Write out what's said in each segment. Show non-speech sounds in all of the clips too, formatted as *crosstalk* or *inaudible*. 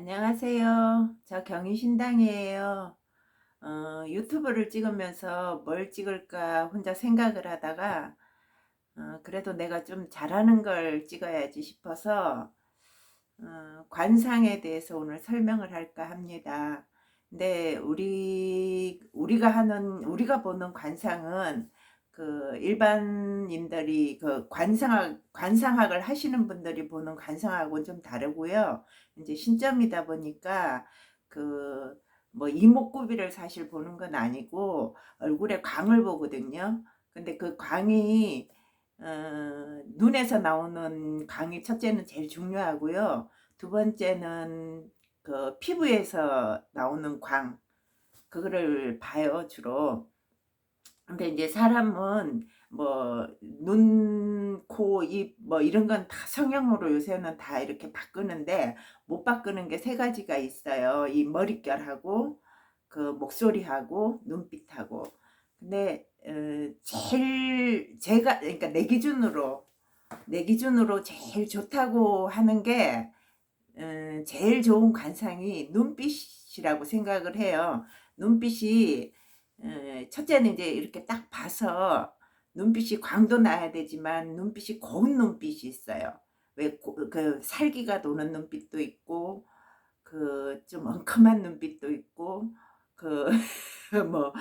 안녕하세요. 저 경희신당이에요. 어, 유튜브를 찍으면서 뭘 찍을까 혼자 생각을 하다가 어, 그래도 내가 좀 잘하는 걸 찍어야지 싶어서 어, 관상에 대해서 오늘 설명을 할까 합니다. 근데 우리 우리가 하는 우리가 보는 관상은 그 일반인들이 그 관상학 관상학을 하시는 분들이 보는 관상하고는 좀 다르고요. 이제 신점이다 보니까 그 뭐 이목구비를 사실 보는 건 아니고 얼굴에 광을 보거든요. 근데 그 광이 어, 눈에서 나오는 광이 첫째는 제일 중요하고요. 두 번째는 그 피부에서 나오는 광 그거를 봐요 주로. 근데 이제 사람은 뭐 눈, 코, 입 뭐 이런 건 다 성형으로 요새는 다 이렇게 바꾸는데 못 바꾸는 게 세 가지가 있어요. 이 머릿결하고 그 목소리하고 눈빛하고. 근데 어, 제일 제가 그러니까 내 기준으로 내 기준으로 제일 좋다고 하는 게 어, 제일 좋은 관상이 눈빛이라고 생각을 해요. 눈빛이 어, 첫째는 이제 이렇게 딱 봐서 눈빛이 광도 나야 되지만 눈빛이 고운 눈빛이 있어요. 왜 그 살기가 도는 눈빛도 있고 그 좀 엉큼한 눈빛도 있고 그 *laughs* 뭐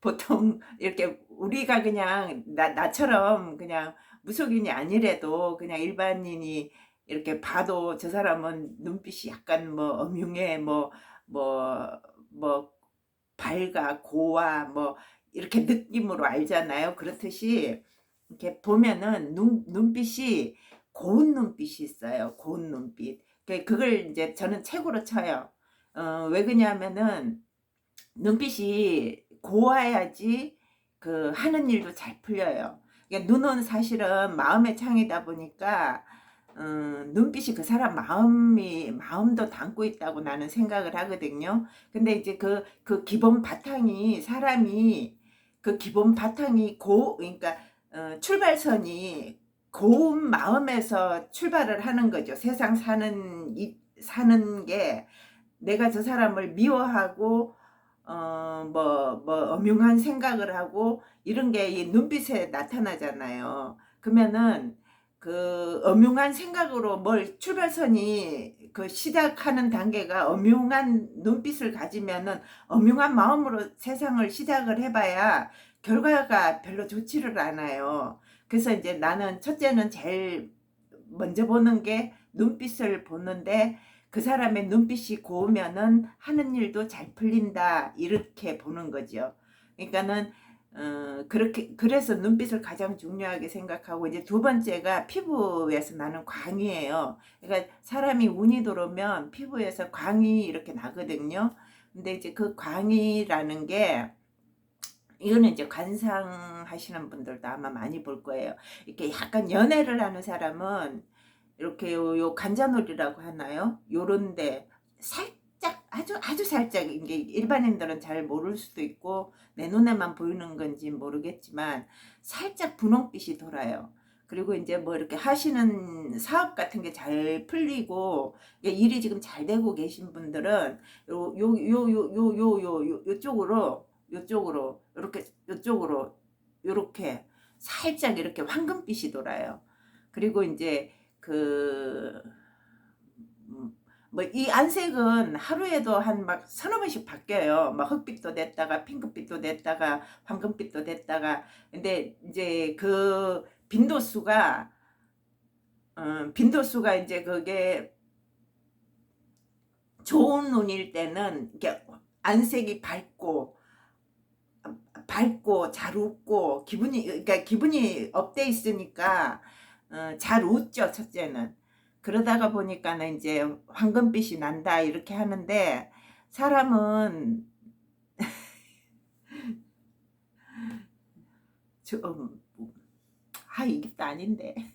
보통 이렇게 우리가 그냥 나, 나처럼 그냥 무속인이 아니래도 그냥 일반인이 이렇게 봐도 저 사람은 눈빛이 약간 뭐 음흉해 뭐뭐뭐 밝아 고와 뭐 이렇게 느낌으로 알잖아요. 그렇듯이 이렇게 보면은 눈 눈빛이 고운 눈빛이 있어요. 고운 눈빛. 그, 그걸 이제 저는 책으로 쳐요. 어, 왜 그러냐면은 눈빛이 고와야지 그 하는 일도 잘 풀려요. 그러니까 눈은 사실은 마음의 창이다 보니까 음, 눈빛이 그 사람 마음이 마음도 담고 있다고 나는 생각을 하거든요. 근데 이제 그 그 기본 바탕이 사람이 그 기본 바탕이 고 그러니까 어, 출발선이 고운 마음에서 출발을 하는 거죠. 세상 사는 이 사는 게 내가 저 사람을 미워하고 어뭐뭐 뭐 엄흉한 생각을 하고 이런 게이 눈빛에 나타나잖아요. 그러면은 그 엄흉한 생각으로 뭘 출발선이 그 시작하는 단계가 엄흉한 눈빛을 가지면은 엄흉한 마음으로 세상을 시작을 해봐야 결과가 별로 좋지를 않아요. 그래서 이제 나는 첫째는 제일 먼저 보는 게 눈빛을 보는데 그 사람의 눈빛이 고우면은 하는 일도 잘 풀린다 이렇게 보는 거죠. 그러니까는 어, 그렇게 그래서 눈빛을 가장 중요하게 생각하고 이제 두 번째가 피부에서 나는 광이에요. 그러니까 사람이 운이 들어오면 피부에서 광이 이렇게 나거든요. 근데 이제 그 광이라는 게 이거는 이제 관상하시는 분들도 아마 많이 볼 거예요. 이렇게 약간 연애를 하는 사람은 이렇게 요, 요 간자놀이라고 하나요? 요런데 살 아주 아주 살짝 이게 일반인들은 잘 모를 수도 있고 내 눈에만 보이는 건지 모르겠지만 살짝 분홍빛이 돌아요. 그리고 이제 뭐 이렇게 하시는 사업 같은 게 잘 풀리고 일이 지금 잘 되고 계신 분들은 요 요 요 요 요 요 요 요쪽으로 요쪽으로 이렇게 요쪽으로 요렇게 살짝 이렇게 황금빛이 돌아요. 그리고 이제 그 뭐 이 안색은 하루에도 한 막 서너 번씩 바뀌어요. 막 흑빛도 됐다가 핑크빛도 됐다가 황금빛도 됐다가 근데 이제 그 빈도수가 어, 빈도수가 이제 그게 좋은 눈일 때는 이렇게 안색이 밝고 밝고 잘 웃고 기분이 그러니까 기분이 업돼 있으니까 어, 잘 웃죠 첫째는 그러다가 보니까는 이제 황금빛이 난다 이렇게 하는데 사람은 *laughs* 좀, 아, 이게 또 아닌데.